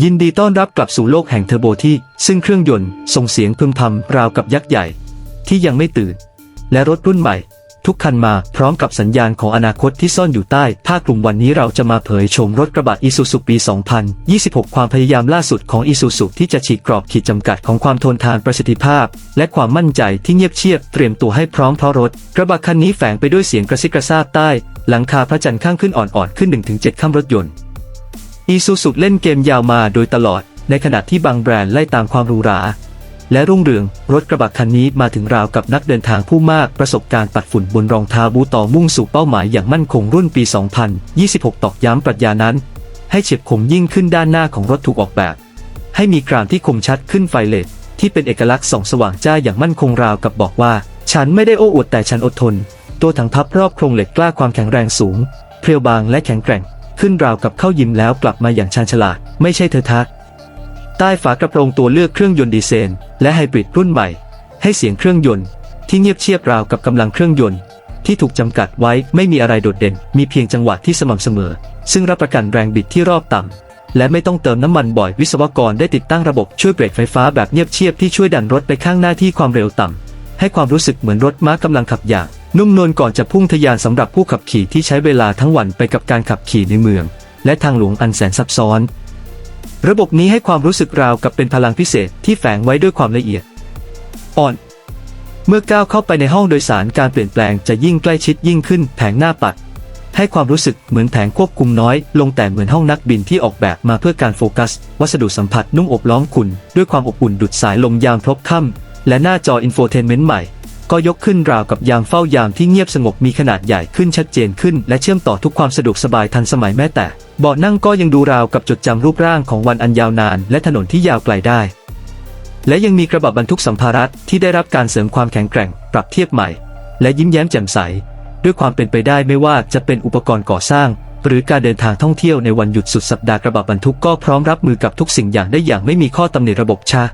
ยินดีต้อนรับกลับสู่โลกแห่งเทอร์โบที่ ซึ่งเครื่องยนต์ส่งเสียงพึมพำราวกับยักษ์ใหญ่ ที่ยังไม่ตื่น และรถรุ่นใหม่ ทุกคันมาพร้อมกับสัญญาณของอนาคตที่ซ่อนอยู่ใต้ผ้ากลุ่มวันนี้เราจะมาเผยโฉมรถกระบะอีซูซูปี 2026 ความพยายามล่าสุดของอีซูซูที่จะฉีกกรอบขีดจำกัดของความทนทานประสิทธิภาพ และความมั่นใจที่เงียบเชียบเตรียมตัวให้พร้อมเพราะรถ กระบะคันนี้แฝงไปด้วยเสียงกระซิบกระซาบใต้ หลังคาพระจันทร์ข้างขึ้นอ่อนๆขึ้น 1-7ข้ามรถยนต์ อีซูซูเล่นเกมยาวมาโดยตลอด ในขณะที่บางแบรนด์ไล่ตามความหรูหรา และรุ่งเรือง รถกระบะคันนี้มาถึงราวกับนักเดินทางผู้มากประสบการณ์ปัดฝุ่นบนรองเท้าบูต่อมุ่งสู่เป้าหมายอย่างมั่นคงรุ่นปี 2026 ตอกย้ำปรัชญานั้น ให้เฉียบคมยิ่งขึ้นด้านหน้าของรถถูกออกแบบ ให้มีกรามที่คมชัดขึ้นไฟเลดที่เป็นเอกลักษณ์ส่องสว่างจ้าอย่างมั่นคงราวกับบอกว่า ฉันไม่ได้โอ้อวดแต่ฉันอดทน ตัวถังพับรอบโครงเหล็กกล้าความแข็งแรงสูงเพรียวบางและแข็งแกร่ง ขึ้นราวกับเข้ายิมแล้วกลับมาอย่างชาญฉลาด ไม่ใช่เธอทัก ใต้ฝากระโปรงตัวเลือกเครื่องยนต์ดีเซลและไฮบริดรุ่นใหม่ ให้เสียงเครื่องยนต์ ที่เงียบเชียบราวกับกำลังเครื่องยนต์ ที่ถูกจำกัดไว้ไม่มีอะไรโดดเด่น มีเพียงจังหวะที่สม่ำเสมอ ซึ่งรับประกันแรงบิดที่รอบต่ำและไม่ต้องเติมน้ำมันบ่อยวิศวกรได้ติดตั้งระบบช่วยเบรกไฟฟ้าแบบเงียบเชียบที่ช่วยดันรถไปข้างหน้าที่ความเร็วต่ำให้ความรู้สึกเหมือนรถม้ากำลังขับอย่าง นุ่มนวลก่อนจะพุ่งทะยานสำหรับผู้ขับขี่ที่ใช้เวลาทั้งวันไปกับการขับขี่ในเมือง และทางหลวงอันแสนซับซ้อน ระบบนี้ให้ความรู้สึกราวกับเป็นพลังพิเศษที่แฝงไว้ด้วยความละเอียด อ่อน เมื่อก้าวเข้าไปในห้องโดยสารการเปลี่ยนแปลงจะยิ่งใกล้ชิดยิ่งขึ้นแผงหน้าปัด ให้ความรู้สึกเหมือนแผงควบคุมน้อย ลงแต่เหมือนห้องนักบินที่ออกแบบมาเพื่อการโฟกัส วัสดุสัมผัสนุ่มอบล้อมคุณ ด้วยความอบอุ่นดุดสายลมยามพลบค่ำและหน้าจออินโฟเทนเมนต์ใหม่ ก็ยกขึ้นราวกับยามเฝ้ายามที่เงียบสงบมีขนาดใหญ่ขึ้นชัดเจนขึ้น และเชื่อมต่อทุกความสะดวกสบายทันสมัยแม้แต่เบาะนั่งก็ยังดูราวกับจดจำรูปร่างของวันอันยาวนาน และถนนที่ยาวไกลได้ และยังมีกระบะบรรทุกสัมภาระที่ได้รับการเสริมความแข็งแกร่ง ปรับเทียบใหม่ และยิ้มแย้มแจ่มใส ด้วยความเป็นไปได้ไม่ว่าจะเป็นอุปกรณ์ก่อสร้าง หรือการเดินทางท่องเที่ยวในวันหยุดสุดสัปดาห์กระบะบรรทุกก็พร้อมรับมือกับทุกสิ่งอย่างได้อย่างไม่มีข้อตำหนิระบบชา